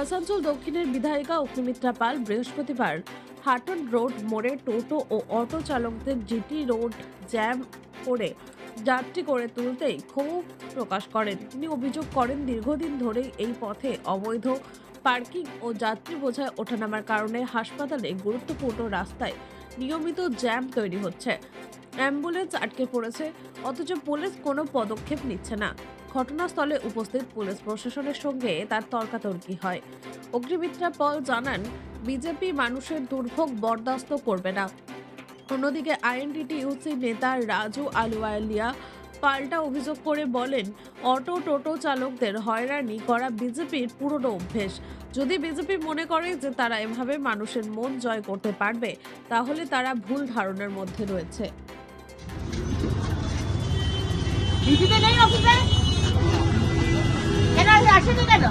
আসানসোল দক্ষিণের বিধায়িকা অগ্নিমিত্রা পাল বৃহস্পতিবার হাটন রোড মোড়ে টোটো ও অটো চালকদের জিটি রোড জ্যাম করে যাত্রী করে তুলতেই ক্ষোভ প্রকাশ করেন। তিনি অভিযোগ করেন, দীর্ঘদিন ধরেই এই পথে অবৈধ পার্কিং ও যাত্রী বোঝায় ওঠানামার কারণে হাসপাতালে গুরুত্বপূর্ণ রাস্তায় নিয়মিত জ্যাম তৈরি হচ্ছে। অ্যাম্বুলেন্স আটকে পড়েছে, অথচ পুলিশ কোনো পদক্ষেপ নিচ্ছে না। ঘটনাস্থলে উপস্থিত পুলিশ প্রশাসনের সঙ্গে তার তর্কাতর্কি হয়। অগ্নিমিত্রা পল জানান, বিজেপি মানুষের দুর্ভোগ বরদাস্ত করবে না। অন্যদিকে আইএনটিটিইউসি নেতা রাজু আলুয়ালিয়া পাল্টা অভিযোগ করে বলেন, অটো টোটো চালকদের হয়রানি করা বিজেপির পুরনো অভ্যেস। যদি বিজেপি মনে করে যে তারা এভাবে মানুষের মন জয় করতে পারবে, তাহলে তারা ভুল ধারণার মধ্যে রয়েছে। ডিউটিতে নেই অফিসে কেন আজ আসেনি কেন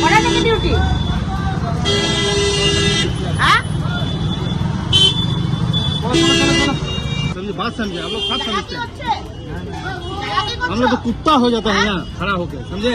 কটা থেকে ডিউটি হ্যাঁ समझे बात समझे हम लोग सब টাকা কি समझते हैं হচ্ছে টাকা কি हम लोग तो করছো कुत्ता हो जाता है यहाँ खड़ा होके समझे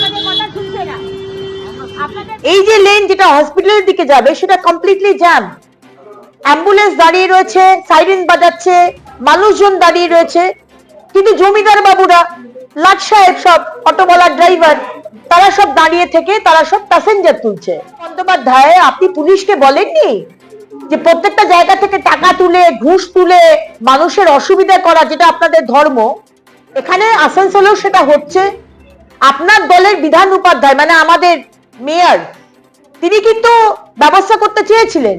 এই যে লেন যেটা হসপিটালের দিকে যাবে, সেটা কমপ্লিটলি জ্যাম অ্যাম্বুলেন্স দাঁড়িয়ে রয়েছে সাইরেন বাজাচ্ছে, মানুষজন দাঁড়িয়ে রয়েছে, কিন্তু জমিদার বাবুরা লাট সাহেব সব অটোওয়ালার ড্রাইভার তারা সব দাঁড়িয়ে থেকে তারা সব প্যাসেঞ্জার তুলছে। বন্দ্যোপাধ্যায় আপনি পুলিশকে বলেননি যে প্রত্যেকটা জায়গা থেকে টাকা তুলে, ঘুষ তুলে মানুষের অসুবিধা করা যেটা আপনাদের ধর্ম? এখানে আসানসোলেও সেটা হচ্ছে। আপনার দলের বিধান উপাধ্যায় মানে আমাদের মেয়র তিনি কিন্তু ব্যবস্থা করতে চেয়েছিলেন।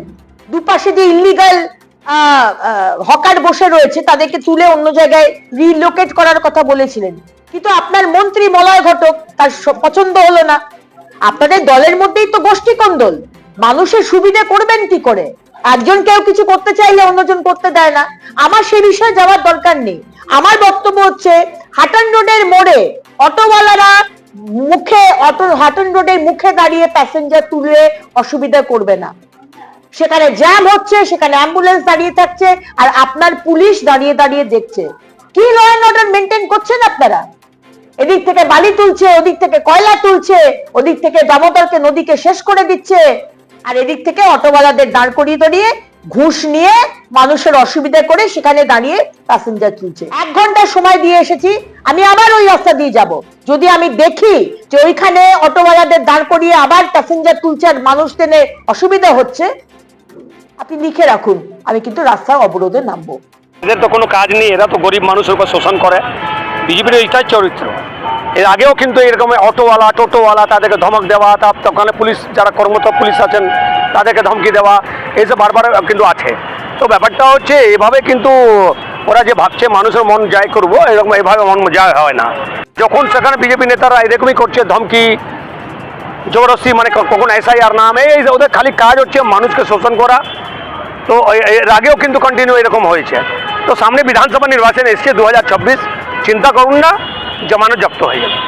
দুপাশে যে ইলিগাল হকার বসে রয়েছে, তাদেরকে তুলে অন্য জায়গায় রিলোকেট করার কথা বলেছিলেন। কিন্তু আপনার মন্ত্রী মলয় ঘটক, তার পছন্দ হলো না। আপনাদের দলের মধ্যেই তো গোষ্ঠী কন্দল। মানুষের সুবিধা করবেন কি করে? একজন কেউ কিছু করতে চাইলে অন্যজন করতে দেয় না। আমার সে বিষয়ে যাওয়ার দরকার নেই। আমার বক্তব্য হচ্ছে, হাটান রোডের মোড়ে অটোওয়ালারা মুখে অটো হাটন রোডের মুখে দাঁড়িয়ে প্যাসেঞ্জার তুলে অসুবিধা করবে না। সেখানে জ্যাম হচ্ছে, সেখানে অ্যাম্বুলেন্স দাঁড়িয়ে থাকছে, আর আপনার পুলিশ দাঁড়িয়ে দাঁড়িয়ে দেখছে। কি ল অ্যান্ড অর্ডার মেনটেন করছেন আপনারা? এদিক থেকে বালি তুলছে, ওদিক থেকে কয়লা তুলছে, ওদিক থেকে দামোদরকে নদীকে শেষ করে দিচ্ছে, আর এদিক থেকে অটোওয়ালাদের দাঁড় করিয়ে দাঁড়িয়ে ঘুষ নিয়ে মানুষের অসুবিধা করে সেখানে দাঁড়িয়ে প্যাসেঞ্জার তুলছে। এক ঘণ্টা সময় দিয়ে এসেছি, আমি আবার ওই রাস্তা দিয়ে যাব। যদি আমি দেখি যে ওইখানে অটোওয়ালাদের দাঁড় করিয়ে আবার প্যাসেঞ্জার তুলছে আর মানুষ টেনে অসুবিধা হচ্ছে, আপনি লিখে রাখুন, আমি কিন্তু রাস্তা অবরোধে নামবো। এদের তো কোনো কাজ নেই, এরা তো গরিব মানুষের উপর শোষণ করে। বিজেপির এইটাই চরিত্র। এর আগেও কিন্তু এরকম অটোওয়ালা, টোটোওয়ালা, তাদেরকে ধমক দেওয়া, তার ওখানে পুলিশ, যারা কর্মরত পুলিশ আছেন তাদেরকে ধমকি দেওয়া এইসব বারবার কিন্তু আছে। তো ব্যাপারটা হচ্ছে, এভাবে কিন্তু ওরা যে ভাবছে মানুষের মন জয় করব, এরকম এভাবে মন জয় হয় না। যখন সেখানে বিজেপি নেতারা এরকমই করছে, ধমকি, জবরদস্তি মানে কখন এসআইআর নাম, এই ওদের খালি কাজ হচ্ছে মানুষকে শোষণ করা। তো এর আগেও কিন্তু কন্টিনিউ এরকম হয়েছে। তো সামনে বিধানসভা নির্বাচন এসছে দু হাজার চব্বিশ চিন্তা করুন না, জমানো জব্দ হয়ে যাবে।